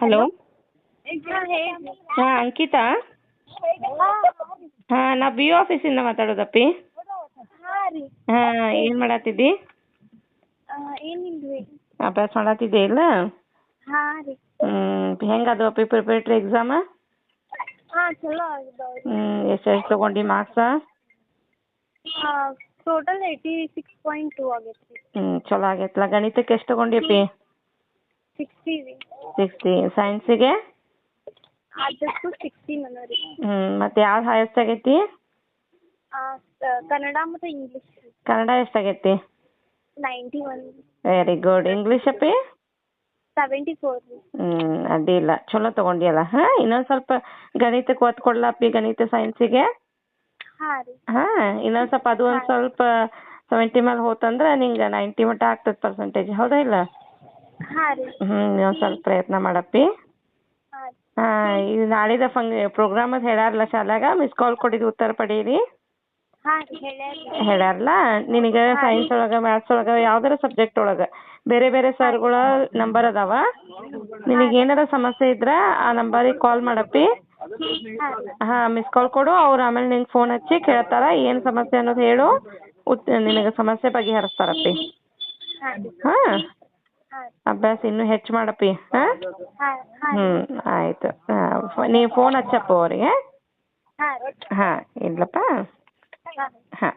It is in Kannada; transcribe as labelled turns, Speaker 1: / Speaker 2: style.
Speaker 1: ಹಲೋ?
Speaker 2: ಹಾಂ
Speaker 1: ಅಂಕಿತಾ? ಹಾಂ ನಾ ಬಿ ಆಫೀಸಿಂದ ಮಾತಾಡೋದಪ್ಪಿ.
Speaker 2: ಹಾಂ
Speaker 1: ಏನು ಮಾಡತ್ತಿದ್ದಿ ಅಭ್ಯಾಸ ಮಾಡತ್ತಿದ್ದೆ ಇಲ್ಲ? ಹ್ಞೂ ಹೆಂಗೆ ಅಪ್ಪಿ ಪ್ರಿಪರೇಟ್ರಿ ಎಕ್ಸಾಮ ಹ್ಞೂ ಎಷ್ಟು ಎಷ್ಟು ತೊಗೊಂಡು marks
Speaker 2: total eighty six point two ಆಗೈತೆ
Speaker 1: ಹ್ಞೂ ಚಲೋ ಆಗೈತಲ್ಲ ಗಣಿತಕ್ಕೆ ಎಷ್ಟು ತೊಗೊಂಡಿಯಪ್ಪಿ
Speaker 2: ಸಿಕ್ಸ್ಟಿ ರೀ
Speaker 1: ಸಿಕ್ಸ್ಟಿ ಸೈನ್ಸಿಗೆ
Speaker 2: ಅದಕ್ಕೂ ಸಿಕ್ಸ್ಟೀನ್ ಅದ ರೀ
Speaker 1: ಹ್ಞೂ ಮತ್ತು ಯಾವ್ದು ಹೈಯೆಸ್ಟ್ ಆಗೈತಿ?
Speaker 2: ಕನ್ನಡ ಮತ್ತು English
Speaker 1: Kannada ಎಷ್ಟಾಗೈತಿ
Speaker 2: ninety one
Speaker 1: very good English ಅಪ್ಪಿ?
Speaker 2: ಸೆವೆಂಟಿ ಫೋರ್ ರೀ
Speaker 1: ಇಲ್ಲ. ಅಡ್ಡಿಲ್ಲ ಚಲೋ ತಗೊಂಡಿಯಲ್ಲ. ಹಾಂ ಇನ್ನೊಂದು ಸ್ವಲ್ಪ ಗಣಿತಕ್ಕೆ ಒತ್ತು ಕೊಡ್ಲಪ್ಪಿ ಗಣಿತ ಸೈನ್ಸಿಗೆ
Speaker 2: ಹಾಂ ರೀ.
Speaker 1: ಹಾ ಇನ್ನೊಂದು ಸ್ವಲ್ಪ ಅದು ಒಂದು ಸ್ವಲ್ಪ ಸೆವೆಂಟಿ ಮೇಲೆ ಹೋತಂದ್ರೆ ನಿಂಗೆ ನೈಂಟಿ ಮಟ್ಟ ಆಗ್ತದೆ ಪರ್ಸೆಂಟೇಜ್ ಹೌದಾ ಇಲ್ಲ?
Speaker 2: ಹಾಂ ರೀ.
Speaker 1: ಹ್ಞೂ ಇನ್ನೊಂದು ಸ್ವಲ್ಪ ಪ್ರಯತ್ನ ಮಾಡಪ್ಪಿ.
Speaker 2: ಹಾಂ
Speaker 1: ಇದು ನಾಳಿದ ಫಂಗ್ ಪ್ರೋಗ್ರಾಮ್ ಅದ್ ಹೇಳ್ಯಾರಲ್ಲ ಶಾಲ್ಯಾಗ ಮಿಸ್ ಕಾಲ್ ಕೊಟ್ಟಿದ್ದು ಉತ್ತರ ಪಡೀರಿ.
Speaker 2: ಹಾಂ ರೀ ಹೇಳ್ಯಾರ
Speaker 1: ಹೇಳ್ಯಾರಲ್ಲ ನಿನಗೆ ಸೈನ್ಸ್ ಒಳಗ ಮ್ಯಾಥ್ಸ್ ಒಳಗ ಯಾವ್ದಾರ ಸಬ್ಜೆಕ್ಟ್ ಒಳಗ. ಬೇರೆ ಬೇರೆ ಸರ್ಗಳ ನಂಬರ್ ಅದಾವ. ನಿನಗೆ ಏನಾರ ಸಮಸ್ಯೆ ಇದ್ರೆ ಆ ನಂಬರಿಗೆ ಕಾಲ್ ಮಾಡಪ್ಪಿ.
Speaker 2: ಹಾ
Speaker 1: ಮಿಸ್ ಕಾಲ್ ಕೊಡು ಅವ್ರು ಆಮೇಲೆ ನಿಂಗೆ ಫೋನ್ ಹಚ್ಚಿ ಕೇಳ್ತಾರ ಏನು ಸಮಸ್ಯೆ ಅನ್ನೋದು ಹೇಳು ಉತ್ ನಿನಗೆ ಸಮಸ್ಯೆ ಬಗೆಹರಿಸ್ತಾರಪ್ಪಿ.
Speaker 2: ಹಾ.
Speaker 1: ಅಭ್ಯಾಸ ಇನ್ನೂ ಹೆಚ್ಚು ಮಾಡಪ್ಪಿ ಹಾಂ? ಹ್ಞೂ ಆಯಿತು. ನೀವು ಫೋನ್ ಹಚ್ಚಪ್ಪ ಅವರಿಗೆ.
Speaker 2: ಹಾಂ
Speaker 1: ಇಡ್ಲಪ್ಪ? ಹಾಂ.